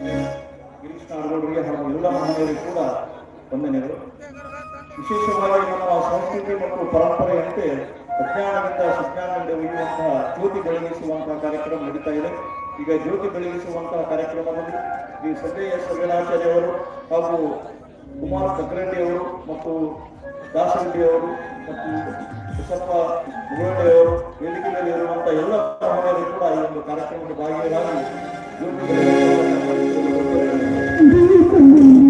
ಗಿರೀಶ್ ನಾಡಗೌಡರಿಗೆ ಹಾಗೂ ಎಲ್ಲ ಮಹಿಳೆಯರಿಗೂ ಕೂಡ ವಂದನೆಗಳು. ವಿಶೇಷವಾಗಿ ನಮ್ಮ ಸಂಸ್ಕೃತಿ ಮತ್ತು ಪರಂಪರೆಯಂತೆ ಅಜ್ಞಾನದಿಂದ ಸುಜ್ಞಾನದಿಂದ ಒಯ್ಯುವಂತಹ ಜ್ಯೋತಿ ಬೆಳಗಿಸುವಂತಹ ಕಾರ್ಯಕ್ರಮ ನಡೀತಾ ಇದೆ. ಈಗ ಜ್ಯೋತಿ ಬೆಳಗಿಸುವಂತಹ ಕಾರ್ಯಕ್ರಮದಲ್ಲಿ ಈ ಸದ್ಯ ಸವ್ಯನಾಚಾರ್ಯ ಅವರು ಹಾಗೂ ಕುಮಾರ್ ಕಗ್ರೆಡ್ಡಿ ಮತ್ತು ದಾಸರೆಡ್ಡಿ ಅವರು ಮತ್ತು ಬಸಪ್ಪ ಮುರುಗಡ್ಡೆ ಅವರು, ವೇದಿಕೆ ಇರುವಂತಹ ಎಲ್ಲ ಮಹಿಳೆಯರು ಕೂಡ ಈ ಒಂದು ಕಾರ್ಯಕ್ರಮದ ಭಾಗಿಯಾಗಿ ಜ್ಯೋತಿ Mm-hmm.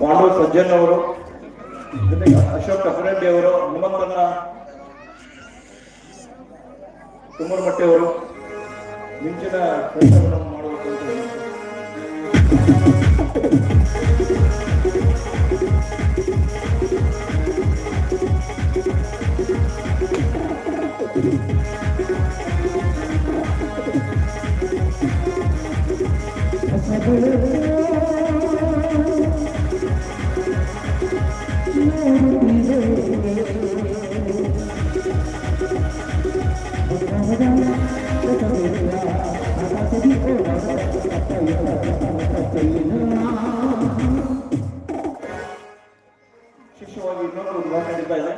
ಪಾಂಡು ಸಜ್ಜನ್ ಅವರು ಅಶೋಕ್ ಕಪರೆಡ್ಡಿ ಅವರು ಹನುಮಂತನ ಕುಮ್ಮರಮಟ್ಟಿ ಅವರು ಮಿಂಚಿನ ಕೆಲಸಗಳನ್ನು ಮಾಡಬೇಕು ಅಂತ ಹೇಳ್ತಾರೆ. ವಿಶೇಷವಾಗಿ ಇನ್ನೊಂದು ಉದ್ಘಾಟನೆ ನಡೀತಾ ಇದೆ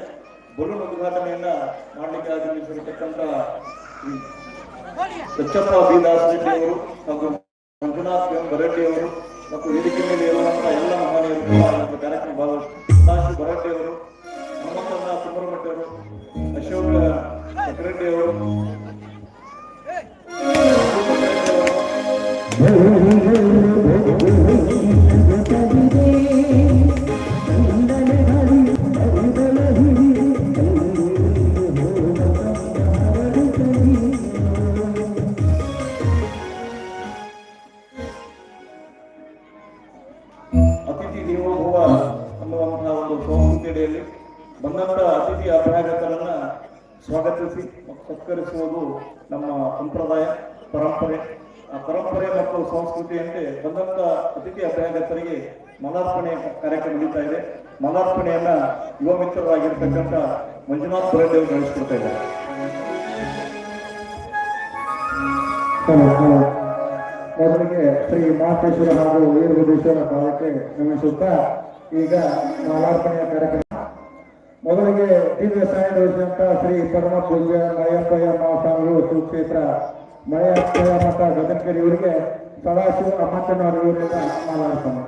ಬಲೂನ್ ಉದ್ಘಾಟನೆಯನ್ನ ಮಾಡಲಿಕ್ಕೆ ಆಗಮಿಸಿರತಕ್ಕಂತ ಸಚ್ಚಪ್ಪ ಬಿ ದಾಸ್ ರೆಡ್ಡಿ ಅವರು ಹಾಗೂ ಮಂಜುನಾಥ್ ಎಂ ಬರಡ್ಡಿ ಅವರು ಮತ್ತು ವೇದಿಕೆ ಮೇಲೆ ಇರುವಂತಹ ಎಲ್ಲ ಮಹನೀಯರು ಕಾರ್ಯಕ್ರಮ ಭಾಗವಹಿಸಿ ಬರಡ್ಡಿ ಅವರು ಹನುಮಂತನ ಸುಬ್ರಹ್ಮಣ್ಯ ಅವರು ಅಶೋಕ ಸಕ್ರೆಡ್ಡಿ ಅವರು ಬಂದಂತ ಅತಿಥಿ ಅಭ್ಯಾಗತರನ್ನ ಸ್ವಾಗತಿಸಿ ಸತ್ಕರಿಸುವುದು ನಮ್ಮ ಸಂಪ್ರದಾಯ, ಪರಂಪರೆ. ಆ ಪರಂಪರೆ ಮತ್ತು ಸಂಸ್ಕೃತಿಯಂತೆ ಬಂದಂತ ಅತಿಥಿ ಅಭ್ಯಾಗತರಿಗೆ ಮಲಾರ್ಪಣೆ ಕಾರ್ಯಕ್ರಮ ನಡೀತಾ ಇದೆ. ಮಲಾರ್ಪಣೆಯನ್ನ ಯುವ ಮಿತ್ರರಾಗಿರ್ತಕ್ಕಂಥ ಮಂಜುನಾಥ್ ಬರದೇವ್ ನಡೆಸ್ಕೊಡ್ತಾ ಇದ್ದಾರೆ. ಮೊದಲಿಗೆ ಶ್ರೀ ಮಹಾಕೇಶ್ವರ ಹಾಗೂ ವೀರಭದ್ರೇಶ್ವರ ಕಾಲಕ್ಕೆ ನಮಿಸುತ್ತಾ ಈಗ ಮಾಲಾರ್ಪಣೆಯ ಕಾರ್ಯಕ್ರಮ. ಮೊದಲಿಗೆ ದಿವ್ಯ ಸಾಯಿಸಿದಂತ ಶ್ರೀ ಪರಮ ಪೂಜ್ಯ ಮಯಪ್ಪಯ್ಯ ಮಹಾಸ್ವಾಮಿಗಳು ಸುಕ್ಷೇತ್ರ ಮಯಪ್ಪಯ್ಯ ಮಠ ಗಗನಕರಿ ಇವರಿಗೆ ಸದಾಶಿವ ಅಮ್ಮಕ್ಕನವರ ಇವರಿಂದ ಮಾಲಾರ್ಪಣೆ.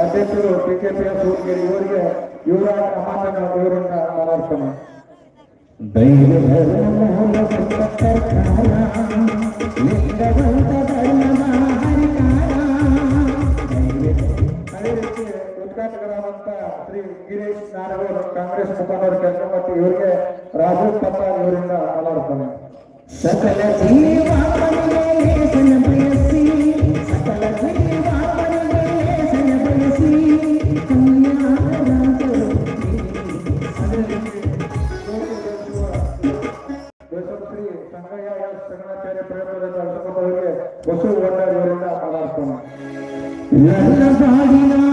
ಅಧ್ಯಕ್ಷರು ಪಿಕೆಪಿಎಸ್ ಹೂರ್ಗಿರಿ ಇವರಿಗೆ ಯುವರಾಜ್ ಅಮಾನ ಇವರನ್ನ ಮಾತಾಡ್ತಾನೆ ಅದೇ ನಾಗೇಶ್ ಕುಮಾರ್ ಕೆಲಸ ಮತ್ತು ಇವರಿಗೆ ರಾಜು ಪತ್ತಾರ್ ಇವರಿಂದ ಮಾತಾಡ್ತಾನೆ ಸಕಲ ಬಸು ಇವರಿಂದ ಮಾತಾಡ್ತಾನೆ ಎಲ್ಲ ಬಾಡಿನ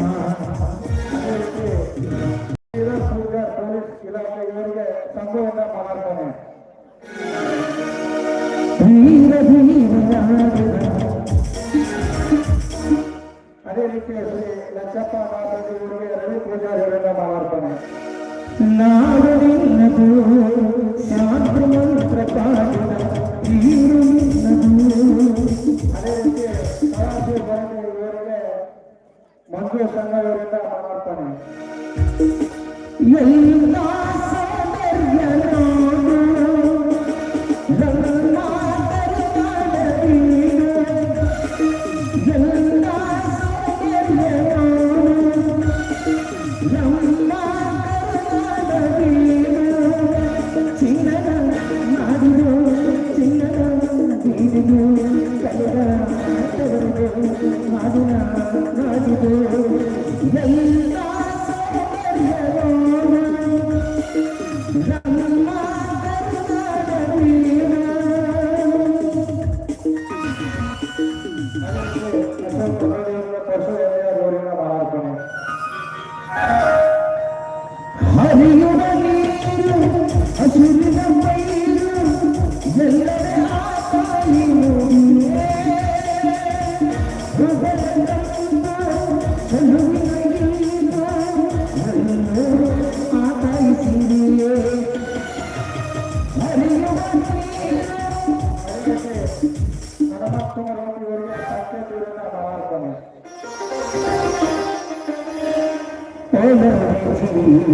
Thank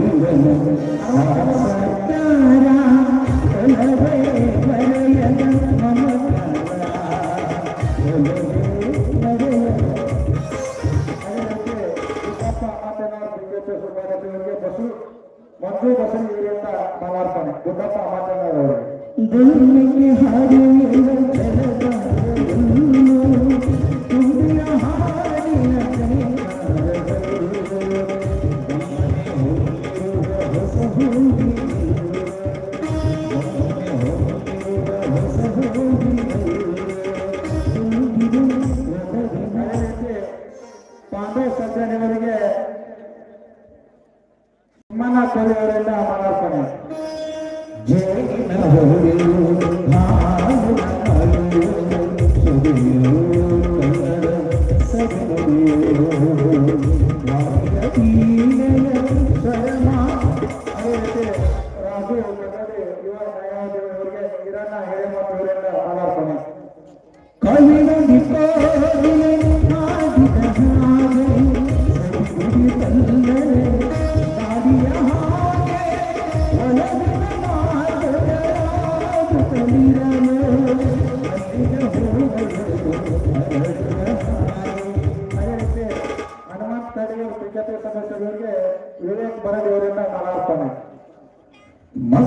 you.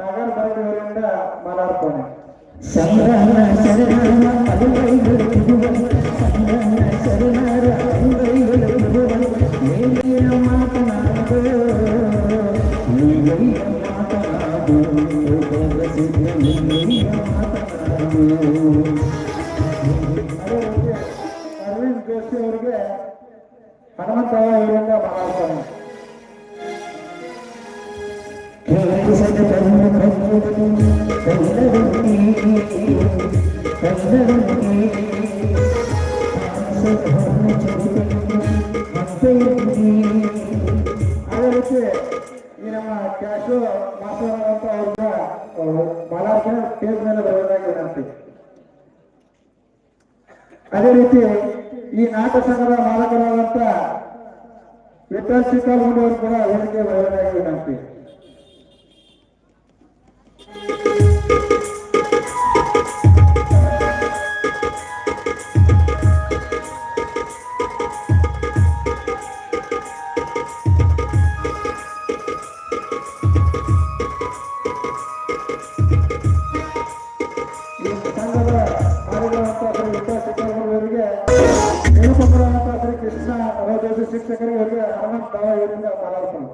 மகன் மறைந்து வருகின்ற மலர்பனை சங்கர சரண அலுவலக புதுவன் சங்கர சரண அலுவலக புதுவன் மேலும் மாத்தனாதோ நீயும் மாத்தனாதோ உபவசித்த ಅದೇ ರೀತಿ ಈ ನಮ್ಮ ಕ್ಯಾಶು ಮಾಸ್ಟರ್ ಅಂತ ಅವ್ರನ್ನ ಮಾಲಾರ್ಜನ ಸ್ಟೇಜ್ ಮೇಲೆ ಬರಬೇಕಾಗಿ ವಿನಂತಿ ಅದೇ ರೀತಿ ಈ ನಾಟಕ ಸಂಘದ ಮಾಲಕರಾದಂತ ವಿಠಲ್ ಚಿಕ್ಕ ಅವರು ಕೂಡ ವೇದಿಕೆ ಬರೋದಾಗಿ ವಿನಂತಿ ಶರಣು ಕಾವೇರಮ್ಮ ಕಾಪಾಡಮ್ಮ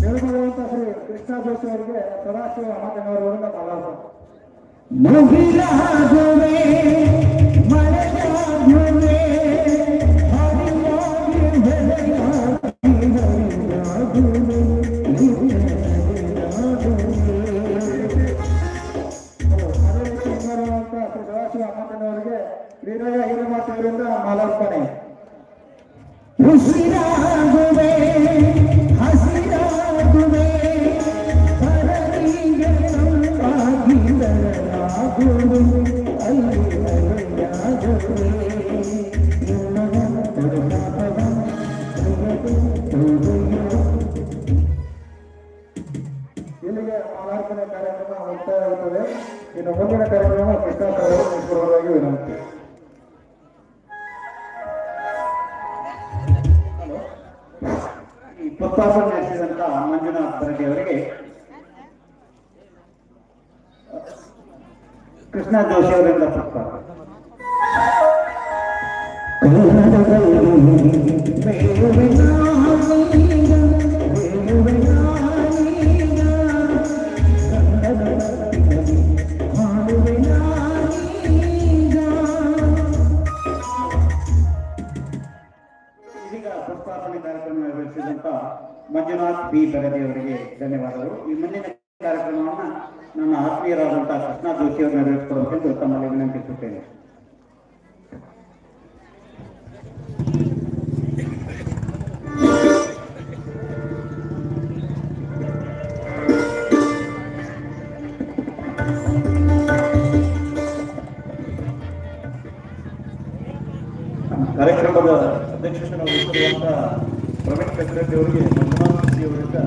ನಿರೂಪಕರಾದಂತ ಶ್ರೀ ಕೃಷ್ಣ ಜೋಶಿ ಅವರಿಗೆ ಸದಾಶಿವ ಹನುಮಂತನವರಿಂದ ಮಾಲಾರ್ಪಣೆ ಮುಗಿಲಾಗುವೆ ಮಾಲಾರ್ಪಣೆ ಉಸಿರಾಗುವೆ ಹಸಿರಾಗುವೆ ಇಲ್ಲಿಗೆ ಮಾಲಾರ್ಪಣೆ ಕಾರ್ಯಕ್ರಮ ಮುಕ್ತಾಯವಾಗುತ್ತದೆ. ಇನ್ನು ಮುಂದಿನ ಕಾರ್ಯಕ್ರಮ ಕೃಷ್ಣ ವಿನಂತಿ. ಈ ಪ್ರಸ್ತಾಪ ನಡೆಸಿದಂತ ಮಂಜುನಾಥ್ ಬರಡಿ ಅವರಿಗೆ ಕೃಷ್ಣ ಜೋಶಿ ಅವರಿಂದ ಪ್ರಸ್ತಾಪ ಇದೀಗ ಕಾರ್ಯಕ್ರಮದ ಅಧ್ಯಕ್ಷತೆ ವಹಿಸಿರುವಂತಹ ಪ್ರವೀಣ್ ಕತ್ರೆಡ್ಡಿ ಅವರಿಗೆ ಮಂಜುನಾಥ್ ಕತ್ತಿ ಅವರಿಂದ.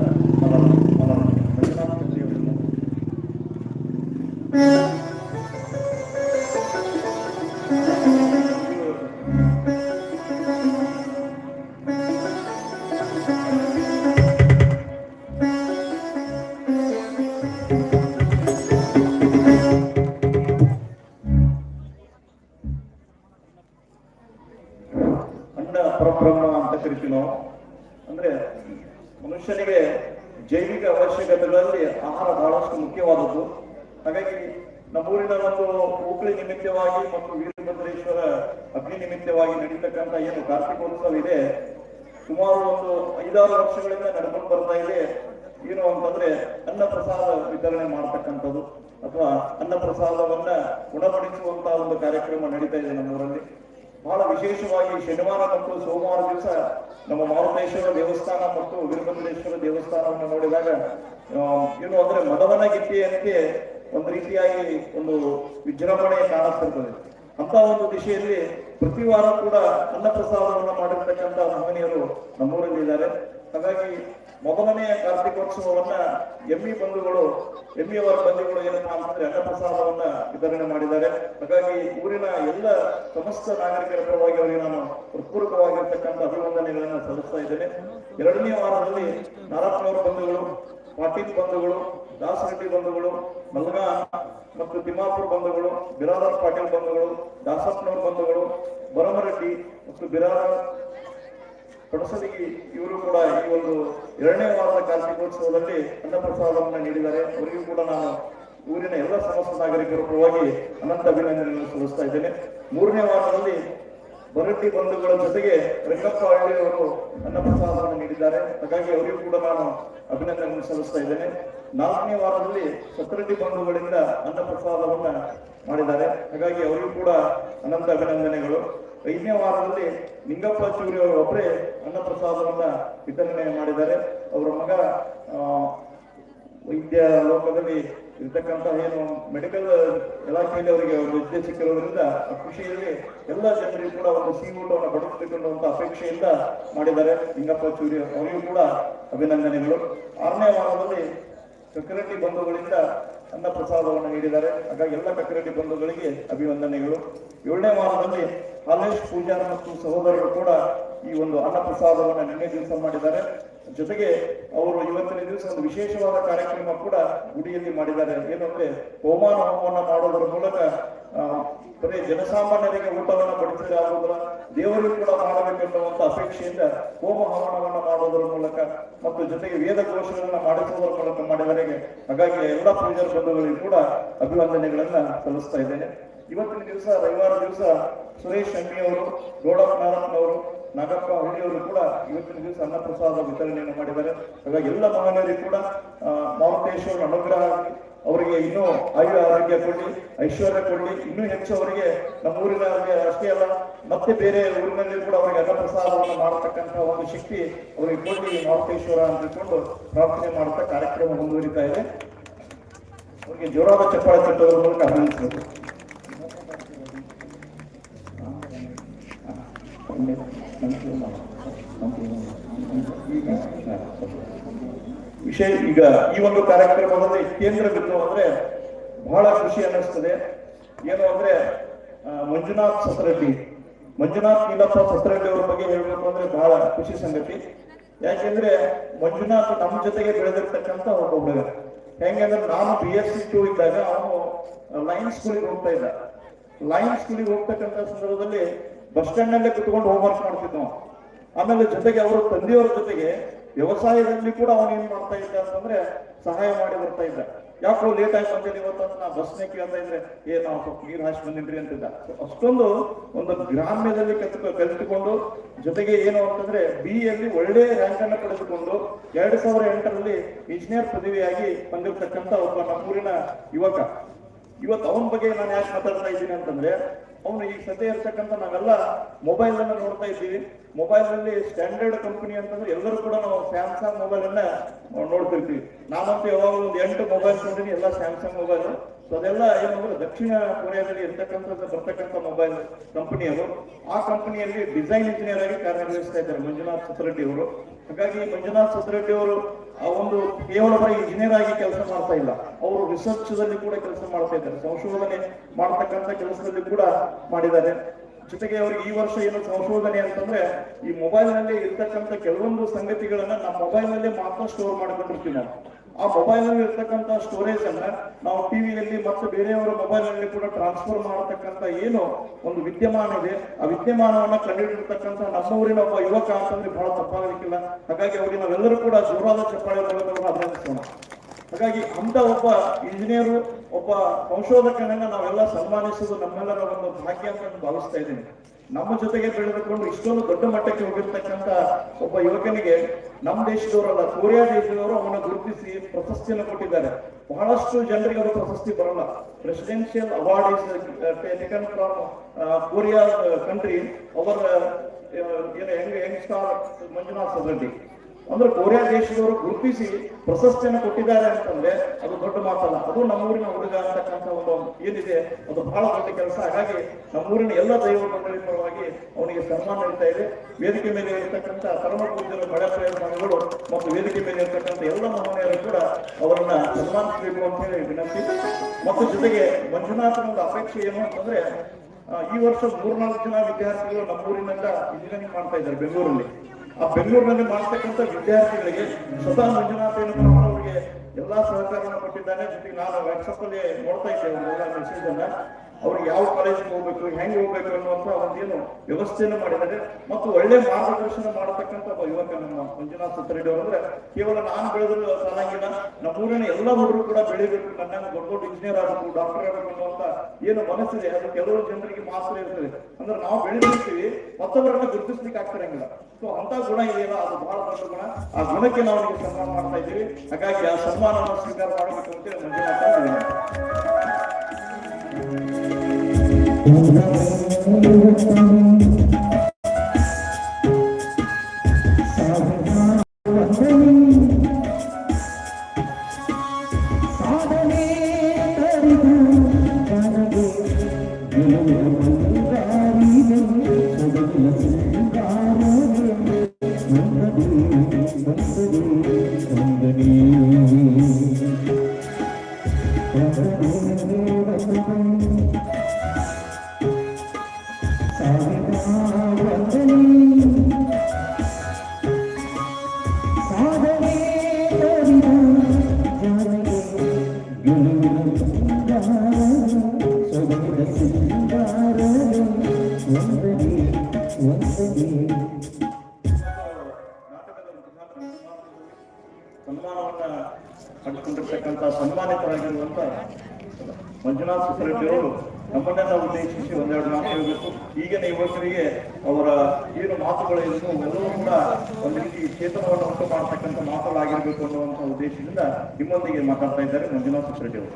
ಮಂಜುನಾಥ್ ಕತ್ತಿ ಅವರಿಂದ ನಡೀತಕ್ಕಂಥ ಏನು ಕಾರ್ತಿಕೋತ್ಸವ ಇದೆ. ಸುಮಾರು ಒಂದು ಐದಾರು ವರ್ಷಗಳಿಂದ ನಡ್ಕೊಂಡು ಬರ್ತಾ ಇದೆ. ಏನು ಅಂತಂದ್ರೆ ಅನ್ನ ಪ್ರಸಾದ ವಿತರಣೆ ಮಾಡ್ತಕ್ಕಂಥದ್ದು ಅಥವಾ ಅನ್ನ ಪ್ರಸಾದವನ್ನ ಗುಣಪಡಿಸುವಂತಹ ಒಂದು ಕಾರ್ಯಕ್ರಮ ನಡೀತಾ ಇದೆ ನಮ್ಮೂರಲ್ಲಿ. ಬಹಳ ವಿಶೇಷವಾಗಿ ಶನಿವಾರ ಮತ್ತು ಸೋಮವಾರ ದಿವಸ ನಮ್ಮ ಮಾರುತೇಶ್ವರ ದೇವಸ್ಥಾನ ಮತ್ತು ವೀರಭದ್ರೇಶ್ವರ ದೇವಸ್ಥಾನವನ್ನು ನೋಡಿದಾಗ ಏನು ಅಂದ್ರೆ ಮದವನ ಗಿಟ್ಟಿಯಂತೆ ಒಂದು ರೀತಿಯಾಗಿ ಒಂದು ವಿಜೃಂಭಣೆ ಕಾಣಿಸ್ತಿರ್ತದೆ ಅಂತ ಒಂದು ದಿಶೆಯಲ್ಲಿ ಪ್ರತಿ ವಾರ ಕೂಡ ಅನ್ನ ಪ್ರಸಾದವನ್ನು ಮಾಡಿರ್ತಕ್ಕಂಥ ಮಹನೀಯರು ನಮ್ಮೂರಲ್ಲಿದ್ದಾರೆ ಹಾಗಾಗಿ ಮೊದಲನೆಯ ಕಾರ್ತಿಕೋತ್ಸವವನ್ನ ಎಮ್ಮಿ ಬಂಧುಗಳು, ಎಮ್ಮಿಯವರ ಬಂಧುಗಳು ಏನಪ್ಪಾ ಅಂತಂದ್ರೆ ಅನ್ನ ಪ್ರಸಾದವನ್ನ ವಿತರಣೆ ಮಾಡಿದ್ದಾರೆ. ಹಾಗಾಗಿ ಊರಿನ ಎಲ್ಲ ಸಮಸ್ತ ನಾಗರಿಕರ ಪರವಾಗಿ ಅವರಿಗೆ ನಾನು ಹೃತ್ಪೂರ್ವಕವಾಗಿರ್ತಕ್ಕಂಥ ಅಭಿನಂದನೆಗಳನ್ನ ಸಲ್ಲಿಸ್ತಾ ಇದ್ದೇನೆ. ಎರಡನೇ ವಾರದಲ್ಲಿ ನಾರಾಯಣವರ ಬಂಧುಗಳು, ಪಾಟೀಲ್ ಬಂಧುಗಳು, ದಾಸರೆಡ್ಡಿ ಬಂಧುಗಳು, ಮಲ್ಗಾ ಮತ್ತು ತಿಮ್ಮಾಪುರ ಬಂಧುಗಳು, ಬಿರಾದಾರ್ ಪಾಟೀಲ್ ಬಂಧುಗಳು, ದಾಸಪ್ಪನವ್ರ ಬಂಧುಗಳು, ಬರಮರೆಡ್ಡಿ ಮತ್ತು ಬಿರಾದ ಪಡಸಲಿಗೆ ಇವರು ಕೂಡ ಈ ಒಂದು ಎರಡನೇ ವಾರದ ಕಾರ್ತಿಕೋತ್ಸವದಲ್ಲಿ ಅನ್ನಪ್ರಸಾದವನ್ನು ನೀಡಿದ್ದಾರೆ. ಅವರಿಗೂ ಕೂಡ ನಾನು ಊರಿನ ಎಲ್ಲ ಸಮಸ್ತ ನಾಗರಿಕರ ಪರವಾಗಿ ಅನಂತ ಅಭಿನಂದನೆಯನ್ನು ಸಲ್ಲಿಸ್ತಾ ಇದ್ದೇನೆ. ಮೂರನೇ ವಾರದಲ್ಲಿ ಬರಟ್ಟಿ ಬಂಧುಗಳ ಜೊತೆಗೆ ರಂಗಪ್ಪ ಹಳ್ಳಿಯವರು ಅನ್ನಪ್ರಸಾದವನ್ನು ನೀಡಿದ್ದಾರೆ. ಹಾಗಾಗಿ ಅವರಿಗೂ ಕೂಡ ನಾನು ಅಭಿನಂದನೆ ಸಲ್ಲಿಸ್ತಾ ಇದ್ದೇನೆ. ನಾಲ್ಕನೇ ವಾರದಲ್ಲಿ ಸತ್ರಡ್ಡಿ ಬಂಧುಗಳಿಂದ ಅನ್ನಪ್ರಸಾದವನ್ನ ಮಾಡಿದ್ದಾರೆ. ಹಾಗಾಗಿ ಅವರಿಗೂ ಕೂಡ ಅನಂತ ಅಭಿನಂದನೆಗಳು. ಐದನೇ ವಾರದಲ್ಲಿ ನಿಂಗಪ್ಪ ಚೂರಿ ಅವರು ಒಬ್ಬರೇ ಅನ್ನಪ್ರಸಾದವನ್ನ ವಿತರಣೆ ಮಾಡಿದ್ದಾರೆ. ಅವರ ಮಗ ವೈದ್ಯ ಲೋಕದಲ್ಲಿ ಇರ್ತಕ್ಕಂತಹ ಏನು ಮೆಡಿಕಲ್ ಇಲಾಖೆಯಲ್ಲಿ ಅವರಿಗೆ ಒಂದು ವಿದ್ಯೆ ಸಿಕ್ಕಿರೋದ್ರಿಂದ ಆ ಖುಷಿಯಲ್ಲಿ ಎಲ್ಲ ಜನರಿಗೂ ಕೂಡ ಒಂದು ಸಿಹಿ ಊಟವನ್ನು ಬಡಿಸಿಕೊಂಡುವಂತ ಅಪೇಕ್ಷೆಯಿಂದ ಮಾಡಿದ್ದಾರೆ ನಿಂಗಪ್ಪ ಚೂರಿ ಅವರಿಗೂ ಕೂಡ ಅಭಿನಂದನೆಗಳು. ಆರನೇ ವಾರದಲ್ಲಿ ಕಕ್ಕರೆಡ್ಡಿ ಬಂಧುಗಳಿಂದ ಅನ್ನ ಪ್ರಸಾದವನ್ನು ನೀಡಿದ್ದಾರೆ. ಹಾಗಾಗಿ ಎಲ್ಲ ಕಕ್ಕರಟ್ಟಿ ಬಂಧುಗಳಿಗೆ ಅಭಿನಂದನೆಗಳು. ಏಳನೇ ವಾರದಲ್ಲಿ ಹಾಲೇಶ್ ಪೂಜಾರ ಮತ್ತು ಸಹೋದರರು ಕೂಡ ಈ ಒಂದು ಅನ್ನ ಪ್ರಸಾದವನ್ನು ನಿನ್ನೆ ದಿವಸ ಮಾಡಿದ್ದಾರೆ. ಜೊತೆಗೆ ಅವರು ಇವತ್ತಿನ ದಿವಸ ಒಂದು ವಿಶೇಷವಾದ ಕಾರ್ಯಕ್ರಮ ಕೂಡ ಗುಡಿಯಲ್ಲಿ ಮಾಡಿದ್ದಾರೆ. ಏನು ಅಂದ್ರೆ ಹೋಮಾನ ಹೋಮವನ್ನು ಮಾಡೋದರ ಮೂಲಕ ಬರೀ ಜನಸಾಮಾನ್ಯರಿಗೆ ಊಟವನ್ನು ಬಡಿಸಿದ್ರೆ ಆಗುವುದಿಲ್ಲ. ದೇವರಿಗೂ ಕೂಡ ಮಾಡಬೇಕೆನ್ನುವಂತ ಅಪೇಕ್ಷೆಯಿಂದ ಹೋಮ ಹವನವನ್ನು ಮಾಡೋದರ ಮೂಲಕ ಮತ್ತು ಜೊತೆಗೆ ವೇದ ಘೋಷಗಳನ್ನ ಮಾಡಿಸುವುದರ ಮೂಲಕ ಮಾಡಿದವರಿಗೆ, ಹಾಗಾಗಿ ಎಲ್ಲ ಪೂಜಾರ ಬಂಧುಗಳಿಗೂ ಕೂಡ ಅಭಿವಂದನೆಗಳನ್ನ ಸಲ್ಲಿಸ್ತಾ ಇದ್ದೇನೆ. ಇವತ್ತಿನ ದಿವಸ, ರವಿವಾರ ದಿವಸ ಸುರೇಶ್ ಅಂಗಿ ಅವರು, ಗೌಡಪ್ಪ ಅವರು ನಾಗಪ್ಪ ಹಳ್ಳಿಯವರು ಕೂಡ ಇವತ್ತಿನ ದಿವಸ ಅನ್ನಪ್ರಸಾದ ವಿತರಣೆಯನ್ನು ಮಾಡಿದ್ದಾರೆ. ಹಾಗಾಗಿ ಎಲ್ಲ ಮಹನೀಯರಿಗೂ ಕೂಡ ಆ, ಮಾರುತೇಶ್ವರನ ಅನುಗ್ರಹ ಅವರಿಗೆ ಇನ್ನೂ ಆಯು ಆರೋಗ್ಯ ಕೊಡಿ ಐಶ್ವರ್ಯ ಕೊಡಿ ಇನ್ನೂ ಹೆಚ್ಚು ಅವರಿಗೆ ನಮ್ಮ ಊರಿನ ಅಷ್ಟೇ ಅಲ್ಲ ಮತ್ತೆ ಬೇರೆ ಊರಿನಲ್ಲಿ ಕೂಡ ಅವರಿಗೆ ಅನ್ನಪ್ರಸಾದವನ್ನು ಮಾಡತಕ್ಕಂತಹ ಒಂದು ಶಕ್ತಿ ಅವರಿಗೆ ಕೊಡ್ಲಿ ಮಾರುತೇಶ್ವರ ಅಂತ ತಿಳ್ಕೊಂಡು ಪ್ರಾರ್ಥನೆ ಮಾಡುತ್ತಾ ಕಾರ್ಯಕ್ರಮ ಮುಂದುವರಿತಾ ಇದೆ. ಅವರಿಗೆ ಜೋರಾದ ಚಪ್ಪಾಳೆ ತಟ್ಟುವ ಮೂಲಕ ಅಭಿನಂದಿಸಬೇಕು ವಿಷಯ ಈಗ ಈ ಒಂದು ಕಾರ್ಯಕ್ರಮದಲ್ಲಿ ಕೇಂದ್ರ ಬಿದ್ದು ಅಂದ್ರೆ ಬಹಳ ಖುಷಿ ಅನ್ನಿಸ್ತದೆ. ಏನು ಅಂದ್ರೆ ಮಂಜುನಾಥ್ ಸಸರಡ್ಡಿ. ಮಂಜುನಾಥ್ ನೀಲಪ್ಪ ಸಸರಡ್ಡಿ ಅವರ ಬಗ್ಗೆ ಹೇಳಬೇಕು ಅಂದ್ರೆ ಬಹಳ ಖುಷಿ ಸಂಗತಿ. ಯಾಕೆಂದ್ರೆ ಮಂಜುನಾಥ್ ನಮ್ಮ ಜೊತೆಗೆ ಬೆಳೆದಿರ್ತಕ್ಕಂಥ ಒಬ್ಬ ಹುಡುಗ. ಹೆಂಗಂದ್ರೆ ನಾನು ಬಿ ಎಸ್ ಸಿ ಟೂ ಇದ್ದಾಗ ಅವನು ಲೈನ್ಸ್ ಸ್ಕೂಲಿಗೆ ಹೋಗ್ತಾ ಇದ್ದ. ಲೈನ್ಸ್ ಸ್ಕೂಲಿಗೆ ಹೋಗ್ತಕ್ಕಂಥ ಸಂದರ್ಭದಲ್ಲಿ ಬಸ್ ಸ್ಟ್ಯಾಂಡ್ ನಲ್ಲೇ ಕುತ್ಕೊಂಡು ಹೋಮ್ವರ್ಕ್ ಮಾಡ್ತಿದ್ದ ನಾವು. ಆಮೇಲೆ ಜೊತೆಗೆ ಅವರ ತಂದೆಯವರ ಜೊತೆಗೆ ವ್ಯವಸಾಯದಲ್ಲಿ ಕೂಡ ಅವನು ಏನ್ ಮಾಡ್ತಾ ಇದ್ದ ಅಂತಂದ್ರೆ ಸಹಾಯ ಮಾಡಿ ಬರ್ತಾ ಇದ್ದ. ಯಾಕೋ ಲೇಟ್ ಆಗಿ ಬಂದಿಲ್ಲ ಇವತ್ತು ನಾ ಬಸ್ನೇ ಕೇಳ್ತಾ ಇದ್ರೆ, ಏ, ನಾವು ಸ್ವಲ್ಪ ನೀರು ಹಾಸಿ ಬಂದಿನ್ರಿ ಅಂತಿದ್ದ. ಅಷ್ಟೊಂದು ಒಂದು ಗ್ರಾಮ್ಯದಲ್ಲಿ ಕಲಿತು ಕಲಿತುಕೊಂಡು ಜೊತೆಗೆ ಏನು ಅಂತಂದ್ರೆ ಬಿ ಯಲ್ಲಿ ಒಳ್ಳೆ ರ್ಯಾಂಕ್ ಅನ್ನ ಪಡೆದುಕೊಂಡು ಎರಡ್ ಸಾವಿರ ಎಂಟರಲ್ಲಿ ಇಂಜಿನಿಯರ್ ಪದವಿಯಾಗಿ ಬಂದಿರತಕ್ಕಂತ ಒಬ್ಬ ನಮ್ಮೂರಿನ ಯುವಕ. ಇವತ್ತು ಅವನ ಬಗ್ಗೆ ನಾನು ಯಾಕೆ ಮಾತಾಡ್ತಾ ಇದ್ದೀನಿ ಅಂತಂದ್ರೆ, ಅವನು ಈಗ ಸದ್ಯ ಇರ್ತಕ್ಕಂಥ ನಾವೆಲ್ಲ ಮೊಬೈಲ್ ಅನ್ನ ನೋಡ್ತಾ ಇದ್ದೀವಿ. ಮೊಬೈಲ್ ಅಲ್ಲಿ ಸ್ಟ್ಯಾಂಡರ್ಡ್ ಕಂಪನಿ ಅಂತಂದ್ರೆ ಎಲ್ಲರೂ ಕೂಡ ನಾವು ಸ್ಯಾಮ್ಸಂಗ್ ಮೊಬೈಲ್ ಅನ್ನ ನೋಡ್ತಿರ್ತೀವಿ. ನಾನಂತೂ ಯಾವಾಗ ಒಂದು ಎಂಟು ಮೊಬೈಲ್ ನೋಡಿದ್ರೆ ಎಲ್ಲ ಸ್ಯಾಮ್ಸಂಗ್ ಮೊಬೈಲ್ ಸೊ ಅದೆಲ್ಲ ಏನಂದ್ರೆ ದಕ್ಷಿಣ ಕೊರಿಯಾದಲ್ಲಿ ಇರ್ತಕ್ಕಂಥದ್ದು ಬರ್ತಕ್ಕಂಥ ಮೊಬೈಲ್ ಕಂಪನಿಯವರು ಆ ಕಂಪನಿಯಲ್ಲಿ ಡಿಸೈನ್ ಇಂಜಿನಿಯರ್ ಆಗಿ ಕಾರ್ಯನಿರ್ವಹಿಸ್ತಾ ಇದ್ದಾರೆ ಮಂಜುನಾಥ್ ಸತರೆಡ್ಡಿ ಅವರು. ಹಾಗಾಗಿ ಮಂಜುನಾಥ್ ಸತರೆಡ್ಡಿ ಅವರು ಒಂದು ಕೇವಲ ಇಂಜಿನಿಯರ್ ಆಗಿ ಕೆಲಸ ಮಾಡ್ತಾ ಇಲ್ಲ. ಅವರು ರಿಸರ್ಚ್ ದಲ್ಲಿ ಕೂಡ ಕೆಲಸ ಮಾಡ್ತಾ ಇದ್ದಾರೆ. ಸಂಶೋಧನೆ ಮಾಡ್ತಕ್ಕಂಥ ಕೆಲಸದಲ್ಲಿ ಕೂಡ ಮಾಡಿದ್ದಾರೆ. ಜೊತೆಗೆ ಅವ್ರಿಗೆ ಈ ವರ್ಷ ಏನು ಸಂಶೋಧನೆ ಅಂತಂದ್ರೆ, ಈ ಮೊಬೈಲ್ನಲ್ಲಿ ಇರ್ತಕ್ಕಂಥ ಕೆಲವೊಂದು ಸಂಗತಿಗಳನ್ನ ನಮ್ಮ ಮೊಬೈಲ್ನಲ್ಲಿ ಮಾತ್ರ ಸ್ಟೋರ್ ಮಾಡ್ಕೊಂಡಿರ್ತೀವಿ ನಾವು. ಆ ಮೊಬೈಲ್ ಅಲ್ಲಿ ಇರ್ತಕ್ಕಂಥ ಸ್ಟೋರೇಜ್ ಅನ್ನ ನಾವು ಟಿವಿಯಲ್ಲಿ ಮತ್ತು ಬೇರೆಯವರ ಮೊಬೈಲ್ನಲ್ಲಿ ಕೂಡ ಟ್ರಾನ್ಸ್ಫರ್ ಮಾಡತಕ್ಕಂತ ಏನು ಒಂದು ವಿದ್ಯಮಾನ ಇದೆ, ಆ ವಿದ್ಯಮಾನವನ್ನ ಕಂಡುಹಿಡಿರ್ತಕ್ಕಂಥ ನಮ್ಮ ಊರಿನ ಒಬ್ಬ ಯುವಕ ಅಂತಂದ್ರೆ ಬಹಳ ತಪ್ಪಾಗಲಿಕ್ಕಿಲ್ಲ. ಹಾಗಾಗಿ ಅವರಿಗೆ ನಾವೆಲ್ಲರೂ ಕೂಡ ಜೋರಾದ ಚಪ್ಪಾಳೆ ಅಭಿನಂದಿಸೋಣ ಹಾಗಾಗಿ ಅಂತ ಒಬ್ಬ ಇಂಜಿನಿಯರ್ ಒಬ್ಬ ಸಂಶೋಧಕನನ್ನ ನಾವೆಲ್ಲ ಸನ್ಮಾನಿಸುವುದು ನಮ್ಮೆಲ್ಲರ ಒಂದು ಭಾಗ್ಯ ಅಂತ ಭಾವಿಸ್ತಾ ಇದ್ದೀನಿ. ನಮ್ಮ ಜೊತೆಗೆ ಬೆಳೆದುಕೊಂಡು ಇಷ್ಟೊಂದು ದೊಡ್ಡ ಮಟ್ಟಕ್ಕೆ ಹೋಗಿರ್ತಕ್ಕಂತ ಒಬ್ಬ ಯುವಕನಿಗೆ ನಮ್ಮ ದೇಶದವರಲ್ಲ ಕೊರಿಯಾ ದೇಶದವರು ಅವನ ಗುರುತಿಸಿ ಪ್ರಶಸ್ತಿಯನ್ನು ಕೊಟ್ಟಿದ್ದಾರೆ. ಬಹಳಷ್ಟು ಜನರಿಗೆ ಅದು ಪ್ರಶಸ್ತಿ ಬರಲ್ಲ. Presidential award is taken from Korea country hour ಏನು, ಹೆಂಗ್ ಹೆಂಗ್ ಸ್ಟಾರ್ ಮಂಜುನಾಥ್ ಸೊಸೈಟಿ ಅಂದ್ರೆ ಕೊರಿಯಾ ದೇಶದವರು ಗುರುತಿಸಿ ಪ್ರಶಸ್ತಿಯನ್ನು ಕೊಟ್ಟಿದ್ದಾರೆ ಅಂತಂದ್ರೆ ಅದು ದೊಡ್ಡ ಮಾತಲ್ಲ. ಅದು ನಮ್ಮೂರಿನ ಹುಡುಗ ಅಂತಕ್ಕಂಥ ಒಂದು ಏನಿದೆ, ಅದು ಬಹಳ ದೊಡ್ಡ ಕೆಲಸ. ಹಾಗಾಗಿ ನಮ್ಮೂರಿನ ಎಲ್ಲ ದೈವ ಮಂಡಳಿ ಪರವಾಗಿ ಅವನಿಗೆ ಸನ್ಮಾನ ನೀಡ್ತಾ ಇದೆ. ವೇದಿಕೆ ಮೇಲೆ ಇರತಕ್ಕಂಥ ಪರಮ ಪೂಜ್ಯರು ಮಳೆ ಸ್ವಾಮಿಗಳು ಮತ್ತು ವೇದಿಕೆ ಮೇಲೆ ಇರತಕ್ಕಂಥ ಎಲ್ಲ ಮಹನೀಯರು ಕೂಡ ಅವರನ್ನ ಸನ್ಮಾನಿಸಬೇಕು ಅಂತ ಹೇಳಿ ವಿನಂತಿ. ಮತ್ತು ಜೊತೆಗೆ ಮಂಜುನಾಥನ ಒಂದು ಅಪೇಕ್ಷೆ ಏನು ಅಂತಂದ್ರೆ ಈ ವರ್ಷ ಮೂರ್ನಾಲ್ಕು ಜನ ವಿದ್ಯಾರ್ಥಿಗಳು ನಮ್ಮೂರಿನಿಂದ ಇಂಜಿನಿಯರಿಂಗ್ ಮಾಡ್ತಾ ಇದ್ದಾರೆ, ಬೆಂಗಳೂರಲ್ಲಿ. ಆ ಬೆಂಗಳೂರಿನಲ್ಲಿ ಮಾಡ್ತಕ್ಕಂಥ ವಿದ್ಯಾರ್ಥಿಗಳಿಗೆ ಸ್ವತಃ ಮಂಜುನಾಥ ಅವರಿಗೆ ಎಲ್ಲಾ ಸಹಕಾರವನ್ನು ಕೊಟ್ಟಿದ್ದಾನೆ. ಜೊತೆಗೆ ನಾನು ವಾಟ್ಸಪ್ ಅಲ್ಲಿ ನೋಡ್ತಾ ಇದ್ದೇವೆ ಎಲ್ಲ ಮೆಸೇಜ್ ಅನ್ನ. ಅವ್ರಿಗೆ ಯಾವ ಕಾಲೇಜಿಗೆ ಹೋಗ್ಬೇಕು, ಹೆಂಗೆ ಹೋಗ್ಬೇಕು ಅನ್ನುವಂತ ಒಂದೇನು ವ್ಯವಸ್ಥೆಯನ್ನು ಮಾಡಿದ್ದಾರೆ. ಮತ್ತು ಒಳ್ಳೆ ಮಾರ್ಗದರ್ಶನ ಮಾಡತಕ್ಕಂಥ ಒಬ್ಬ ಯುವಕ ನಮ್ಮ ಮಂಜುನಾಥ್ ಸುತ್ತರೆಡ್ಡಿ ಅವರಂದ್ರೆ ಕೇವಲ ನಾನು ಬೆಳೆದ್ರು ನಮ್ಮ ನಮ್ಮೂರಿನ ಎಲ್ಲ ಹುಡುಗರು ಕೂಡ ಬೆಳಿಬೇಕು ನನ್ನ ದೊಡ್ಡ ದೊಡ್ಡ ಇಂಜಿನಿಯರ್ ಆಗಬೇಕು ಡಾಕ್ಟರ್ ಆಗಬೇಕು ಅನ್ನುವಂತ ಏನು ಮನಸ್ಸಿದೆ. ಅದು ಕೆಲವು ಜನರಿಗೆ ಮಾತ್ರ ಇರ್ತದೆ. ಅಂದ್ರೆ ನಾವು ಬೆಳೆದಿರ್ತೀವಿ ಮತ್ತೊಬ್ಬರನ್ನ ಗುರುತಿಸ್ಲಿಕ್ಕೆ ಆಗ್ತಿರಂಗಿಲ್ಲ ಸೊ ಅಂತ ಗುಣ ಇದೆಯಲ್ಲ, ಅದು ಬಹಳ ದೊಡ್ಡ ಗುಣ. ಆ ಗುಣಕ್ಕೆ ನಾವು ಸನ್ಮಾನ ಮಾಡ್ತಾ ಇದ್ದೀವಿ. ಹಾಗಾಗಿ ಆ ಸನ್ಮಾನವನ್ನು ಸ್ವೀಕಾರ ಮಾಡಬೇಕು ಅಂತ ಮಂಜುನಾಥ Thank you. ಏನು ಮಾತುಗಳು ಇದ್ದು ಎಲ್ಲವೂ ಕೂಡ ಒಂದು ರೀತಿ ಚೇತನವನ್ನು ಉಂಟು ಮಾಡತಕ್ಕಂಥ ಮಾತುಗಳಾಗಿರ್ಬೇಕು ಅನ್ನುವಂಥ ಉದ್ದೇಶದಿಂದ ನಿಮ್ಮೊಂದಿಗೆ ಮಾತಾಡ್ತಾ ಇದ್ದಾರೆ ಮಂಜುನಾಥ್ ಸುಬ್ಬರೆಡ್ಡಿ ಅವರು.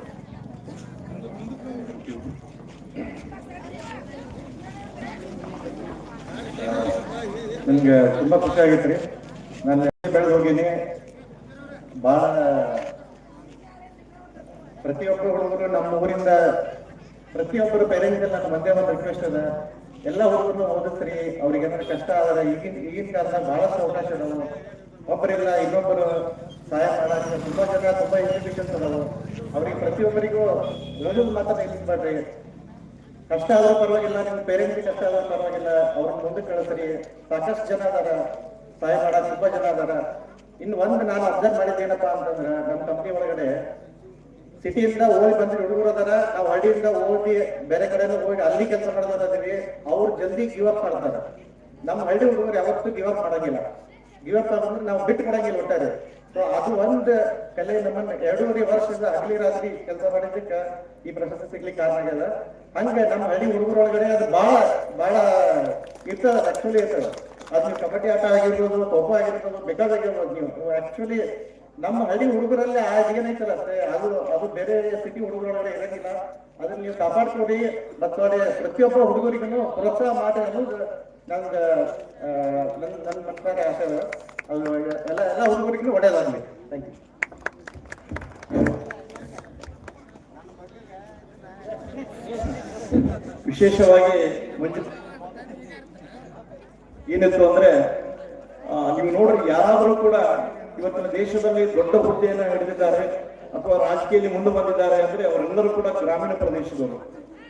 ನನ್ಗೆ ತುಂಬಾ ಖುಷಿ ಆಗೈತ್ರಿ ನಾನು ಬೆಳೆದು ಹೋಗಿನಿ ಬಹಳ ಪ್ರತಿಯೊಬ್ಬರು ಹುಡುಗರು ನಮ್ಮ ಊರಿಂದ ಪ್ರತಿಯೊಬ್ಬರು ಪೇರೆಂಟ್ಸ್ ನನ್ನ ಒಂದೇ ಒಂದು ರಿಕ್ವೆಸ್ಟ್ ಅದ. ಎಲ್ಲ ಹುಡುಗರು ಓದಿಸ್ರಿ ಅವ್ರಿಗೆ ಏನಾದ್ರು ಕಷ್ಟ ಆದ್ರೆ ಈಗಿನ ಈಗಿನ ಕಾಲದಾಗ ಬಹಳಷ್ಟು ಅವಕಾಶ ಅದಾವು ಒಬ್ಬರಿಲ್ಲ ಇನ್ನೊಬ್ಬರು ಸಹಾಯ ಮಾಡಕ್ಕೆ ತುಂಬಾ ಜನ ತುಂಬಾ ಇನ್ಸ್ಟಿಟ್ಯೂಷನ್ಸ್ ಅದಾವು ಅವ್ರಿಗೆ ಪ್ರತಿಯೊಬ್ಬರಿಗೂ ಯೋಜನ ಮಾತ್ರ ನಿಲ್ಲಿಸ್ಬೇಡ್ರಿ ಕಷ್ಟ ಆದ್ರೂ ಪರವಾಗಿಲ್ಲ, ನಿಮ್ಮ ಪೇರೆಂಟ್ಸ್ ಕಷ್ಟ ಆದ್ರೂ ಪರವಾಗಿಲ್ಲ, ಅವ್ರನ್ನ ಮುಂದೆ ಕಳಿಸ್ರಿ. ಸಾಕಷ್ಟು ಜನ ಅದಾರ ಸಹಾಯ ಮಾಡ ತುಂಬಾ ಜನ ಅದಾರ ಇನ್ನು ಒಂದು ನಾನು ಅಬ್ಸರ್ವ್ ಮಾಡಿದ್ದೇನಪ್ಪ ಅಂತಂದ್ರೆ, ನಮ್ಮ ಕಂಪ್ನಿ ಒಳಗಡೆ ಸಿಟಿಯಿಂದ ಹೋಗಿ ಬಂದ್ರೆ ಹುಡುಗರು ಅದಾರ ನಾವು ಹಳ್ಳಿಯಿಂದ ಹೋಗಿ ಬೇರೆ ಕಡೆನ ಹೋಗಿ ಅಲ್ಲಿ ಕೆಲಸ ಮಾಡೋದಿವಿ ಅವ್ರು ಜಲ್ದಿ ಗಿವ್ ಅಪ್ ಮಾಡ್ತಾರ. ನಮ್ಮ ಹಳ್ಳಿ ಹುಡುಗರು ಯಾವತ್ತೂ ಗಿವ್ ಅಪ್ ಮಾಡಂಗಿಲ್ಲ. ಗಿವ್ ಅಪ್ ಅಂದ್ರೆ ನಾವು ಬಿಟ್ಟು ಕೊಡಂಗಿಲ್ಲ ಒಟ್ಟಾರೆ. ಸೊ ಅದು ಒಂದು ಕಲೆ ನಮ್ಮನ್ನ ಎರಡೂವರೆ ವರ್ಷದಿಂದ ಹಗಲಿ ರಾತ್ರಿ ಕೆಲಸ ಮಾಡಿದ್ದಕ್ಕ ಈ ಪ್ರಶಸ್ತಿ ಸಿಗ್ಲಿಕ್ಕೆ ಕಾರಣ ಆಗ್ಯದ. ಹಂಗೆ ನಮ್ಮ ಹಳ್ಳಿ ಹುಡುಗರೊಳಗಡೆ ಅದು ಬಹಳ ಬಹಳ ಇರ್ತದ ಆಕ್ಚುಲಿ ಇರ್ತದ. ಅದು ಕಬಡ್ಡಿ ಆಟ ಆಗಿರ್ಬೋದು, ಖೋ ಆಗಿರ್ಬೋದು ಬೇಕಾದಾಗಿರ್ಬೋದು ನೀವು. ಆಕ್ಚುಲಿ ನಮ್ಮ ಹಳ್ಳಿ ಹುಡುಗರಲ್ಲಿ ಆ ಅಷ್ಟೇ. ಅದು ಅದು ಬೇರೆ ಸಿಟಿ ಹುಡುಗರೊಳಗಡೆ ಇರಂಗಿಲ್ಲ. ಅದನ್ನ ನೀವು ಕಾಪಾಡ್ಕೊಡಿ ಮತ್ತು ಅದೇ ಪ್ರತಿಯೊಬ್ಬ ಹುಡುಗರಿಗೂ ಪ್ರೋತ್ಸಾಹ ಮಾಡಿ ಅನ್ನೋದು ನಂಗೆ ನನ್ನ ನನ್ನ ಮಕ್ಕಳ ಆಸೆ ಅದ. ಎಲ್ಲ ಎಲ್ಲ ಹುಡುಗರಿಗೂ ಒಳ್ಳೇದಾಗಲಿ. ಥ್ಯಾಂಕ್ ಯು ವಿಶೇಷವಾಗಿ ಮುಂಚೆ ಏನಿತ್ತು ಅಂದ್ರೆ ನೀವು ನೋಡ್ರಿ, ಯಾರಾದರೂ ಕೂಡ ಇವತ್ತಿನ ದೇಶದಲ್ಲಿ ದೊಡ್ಡ ಹುದ್ದೆಯನ್ನು ಹಿಡಿದಿದ್ದಾರೆ ಅಥವಾ ರಾಜಕೀಯದಲ್ಲಿ ಮುಂದೆ ಬಂದಿದ್ದಾರೆ ಅಂದ್ರೆ ಅವರೆಲ್ಲರೂ ಕೂಡ ಗ್ರಾಮೀಣ ಪ್ರದೇಶದವರು.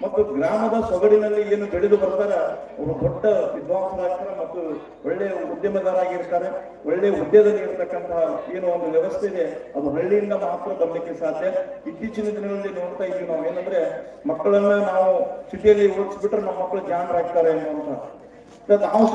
ಮತ್ತು ಗ್ರಾಮದ ಸೊಗಡಿನಲ್ಲಿ ಏನು ಬೆಳೆದು ಬರ್ತಾರೆ ಅವರು ದೊಡ್ಡ ವಿದ್ವಾಂಸರಾಗ್ತಾರೆ ಮತ್ತು ಒಳ್ಳೆ ಉದ್ಯಮದಾರಾಗಿರ್ತಾರೆ ಒಳ್ಳೆ ಉದ್ಯಮದಲ್ಲಿ ಇರತಕ್ಕಂತಹ ಏನು ಒಂದು ವ್ಯವಸ್ಥೆ ಇದೆ, ಅದು ಹಳ್ಳಿಯಿಂದ ಮಾತ್ರ ಬರ್ಲಿಕ್ಕೆ ಸಾಧ್ಯ. ಇತ್ತೀಚಿನ ದಿನಗಳಲ್ಲಿ ನೋಡ್ತಾ ಇದ್ದೀವಿ ನಾವು. ಏನಂದ್ರೆ ಮಕ್ಕಳನ್ನ ನಾವು ಸಿಟಿಯಲ್ಲಿ ಓದಿಸ್ಬಿಟ್ರೆ ನಮ್ಮ ಮಕ್ಕಳು ಜಾಣರಾಗ್ತಾರೆ ಅನ್ನುವಂತ ನಾವು